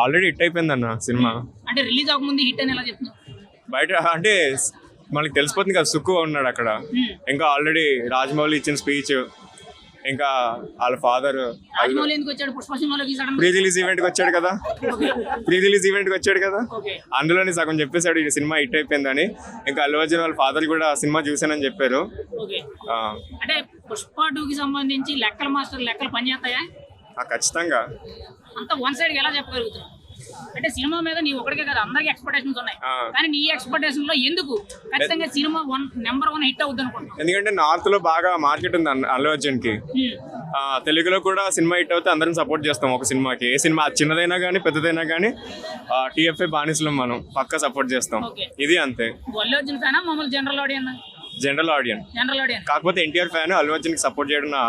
Already hit అయిపోయింది అన్న cinema. అంటే రిలీజ్ అవ్వకముందు హిట్ అని ఎలా చెప్తున్నావు? బయట అంటే మనకి తెలిసిపోతుంది కదా సుక్కు ఉన్నాడు అక్కడ. ఇంకా ఆల్రెడీ రాజమౌళి ఇచ్చిన స్పీచ్ ఇంకా వాళ్ళ ఫాదర్ ప్రీ రిలీజ్ ఈవెంట్కి వచ్చాడు కదా. ప్రీ రిలీజ్ ఈవెంట్కి వచ్చాడు కదా. అందులోనే సగం చెప్పేశాడు ఈ సినిమా హిట్ అయిపోయిందని. ఇంకా అల్లు అర్జున్ వాళ్ళ ఫాదర్ కూడా సినిమా చూశానని చెప్పారు. అంటే పుష్ప టూ కి సంబంధించి లెక్కల మాస్టర్ లెక్కలు పనిచేస్తాయా? ఖచ్చితంగా. అంత వన్ సైడ్ ఎలా చెప్పగలుగుతున్నావు అంటే సినిమా మీద నీ ఒకటికే కదా అందరికి ఎక్స్పెక్టేషన్స్ ఉన్నాయి. కానీ నీ ఎక్స్పెక్టేషన్లో ఎందుకు? ఖచ్చితంగా cinema one number one hit అవుద్ది అనుకుంటున్నావు. ఎందుకంటే నార్త్లో బాగా మార్కెట్ ఉంది అల్లు అర్జున్కి తెలుగులో కూడా సినిమా హిట్ అవుతే అందరం సపోర్ట్ చేస్తాం ఒక సినిమాకి. ఏ సినిమా చిన్నదైనా కానీ పెద్దదైనా కానీ టీఎఫ్ఐ బానిసలం మనం పక్కా సపోర్ట్ చేస్తాం. ఇది అంతే. అల్లు అర్జున్ ఫ్యానా మామూలు general audience general audiences general audience. కాకపోతే ఎన్టీఆర్ ఫ్యాన్ అల్లు అర్జున్కి సపోర్ట్ చేయడం నా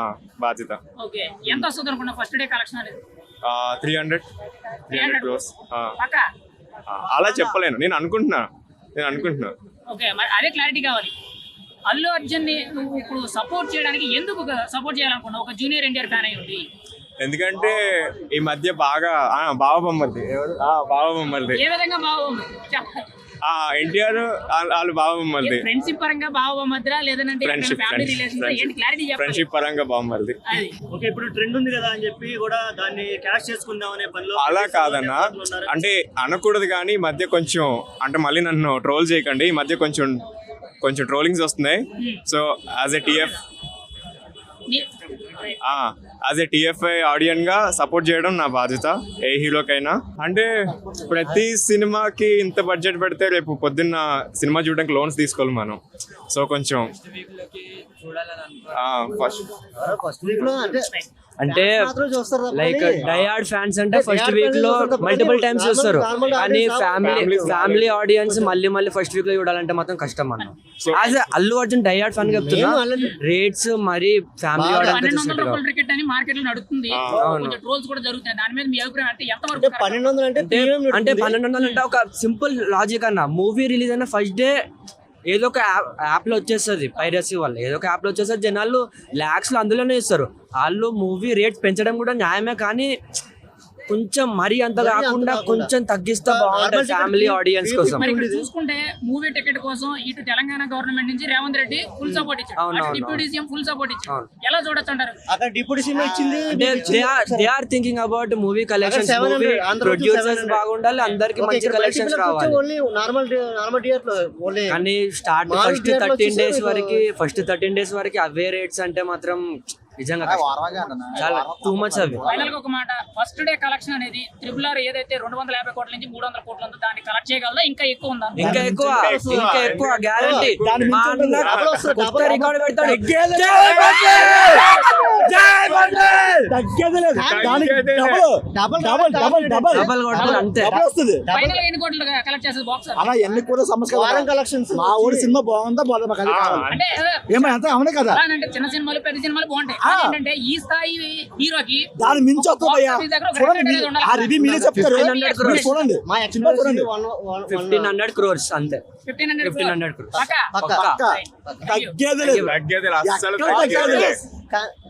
బాధ్యత. ఓకే. ఎంత వస్తుంది అనుకున్నా ఫస్ట్ డే కలెక్షన్ అనేది? Three hundred three hundred crores పక్క? అలా చెప్పలేను. నేను అనుకుంటున్నా. నేను అనుకుంటున్నా. ఓకే. మరి అదే క్లారిటీ కావాలి. అల్లు అర్జున్ని నువ్వు ఇప్పుడు సపోర్ట్ చేయడానికి ఎందుకు సపోర్ట్ చేయాలనుకున్నావు? ఒక జూనియర్ ఎన్టీఆర్ ఫ్యాన్ అయి ఉంది ఎందుకంటే ఈ మధ్య బాగా ఆ, బావ బొమ్మలది ఎవరు? ఆ, బావ బొమ్మలది ఏ విధంగా బావో ఆ ఎన్టీఆర్ వాళ్ళు బావ బొమ్మలది ఫ్రెండ్షిప్ పరంగా లేదంటే ఫ్రెండ్షిప్ ఫ్యామిలీ రిలేషన్ ఏంటి? క్లారిటీ చెప్పాలి ఫ్రెండ్షిప్ పరంగా అది. ఓకే ఇప్పుడు ట్రెండ్ ఉంది కదా అని చెప్పి కూడా దాన్ని క్యాష్ చేసుకుందాం అనే పనిలో అలా కాదన్నా. అంటే అనకూడదు కానీ ఈ మధ్య కొంచెం అంటే మళ్ళీ నన్ను ట్రోల్ చేయకండి. ఈ మధ్య కొంచెం కొంచెం ట్రోలింగ్స్ వస్తున్నాయి. So as a TF as TFI ఆడియన్గా support చేయడం నా బాధ్యత ఏ హీరోకైనా. అంటే ప్రతి సినిమాకి ఇంత బడ్జెట్ పెడితే రేపు పొద్దున్న సినిమా చూడడానికి లోన్స్ తీసుకోవాలి మనం. సో కొంచెం ఫస్ట్ ఫస్ట్ వీక్లో అంటే లైక్ డైహార్డ్ ఫ్యాన్స్ అంటే ఫస్ట్ వీక్లో మల్టిపుల్ టైమ్స్ చూస్తారు కానీ ఫ్యామిలీ ఫ్యామిలీ ఆడియన్స్ మళ్ళీ మళ్ళీ ఫస్ట్ వీక్లో చూడాలంటే మాత్రం కష్టం అన్న. As Allu Arjun diehard fan చెప్తున్నా రేట్స్ మరి ఫ్యామిలీ ఆడియన్స్ మార్కెట్లో నడుస్తుంది. కొంచెం ట్రోల్స్ కూడా జరుగుతాయి. దాని మీద మీ అభిప్రాయం అంటే ఎంత వరకు పన్నెండు వందలు అంటే అంటే. పన్నెండు వందలు అంటే ఒక సింపుల్ లాజిక్ అన్న. మూవీ రిలీజ్ అయిన ఫస్ట్ డే ఏదో ఒక యాప్లో వచ్చేస్తుంది. పైరసీ వల్ల ఏదో ఒక యాప్లో వచ్చేస్తుంది. జనాలు లాక్స్లో అందులోనే ఇస్తారు వాళ్ళు మూవీ రేట్ పెంచడం కూడా న్యాయమే కానీ కొంచెం మరీ అంత కాకుండా. కొంచెం తగ్గిస్తే బాగుంటుంది ఫ్యామిలీ ఆడియన్స్ కోసం. మరి ఇక్కడ చూసుకుంటే మూవీ టికెట్ కోసం ఇటు తెలంగాణ గవర్నమెంట్ నుంచి రేవంత్ రెడ్డి ఫుల్ సపోర్ట్ అవును, డిప్యూటీ సీఎం ఫుల్ సపోర్ట్ అవును. ఎలా చూడొచ్చు అంటారు? అక్కడ డిప్యూటీ సీఎం ఇచ్చింది they are they are thinking about movie collections 700, movie Andhra నుంచి ప్రొడ్యూసర్స్ 700. బాగుండాలి అందరికి మంచి కలెక్షన్స్ బయటికి రావాలి ఓన్లీ నార్మల్ నార్మల్లో ఓన్లీ కానీ స్టార్ట్ ఫస్ట్ థర్టీన్ డేస్ వరకు ఫస్ట్ థర్టీన్ డేస్ వరకు అవే రేట్స్ అంటే మాత్రం నిజంగా. చాలా టూ మచ్ అవి. ఫైనల్గా ఒక మాట ఫస్ట్ డే కలెక్షన్ అనేది త్రిబుల్ ఆర్ ఏదైతే రెండు వందల యాభై కోట్ల నుంచి మూడు వందల కోట్ల ఉందో దాన్ని కలెక్ట్ చేయగలదా? ఇంకా ఎక్కువ ఉందా? ఇంకా ఎక్కువ ఇంకా ఎక్కువ గ్యారంటీ కొత్త రికార్డ్ పెడతాడు. తగ్గేది లేదు. దానికి తగ్గేదే double double double double double double కొడతాడు అంతే. డబుల్ వస్తుంది. ఫైనల్గా ఎన్ని అలా కూడా సమస్య. వారం కలెక్షన్స్ మా ఊరి సినిమా బాగుందా బాగా మాకు అది ఏమో అంత అవునే కదా. చిన్న సినిమాలు పెద్ద సినిమాలు బాగుంటాయి. ఏంటంటే ఈ స్థాయి హీరోకి దాని మించి వస్తుంది అయ్యా Box office దగ్గర ఒక చూడండి record మీ- అనేది ఉండాలి. ఆ రివ్యూ మీరే చెప్తారు. 1500 crores. మీరు చూడండి. మా సినిమా చూడండి. ఫిఫ్టీన్ హండ్రెడ్ క్రోర్స్ అంతే. Fifteen hundred fifteen hundred crores పక్క. పక్కా. తగ్గేది లేదు. తగ్గేది. లేదు.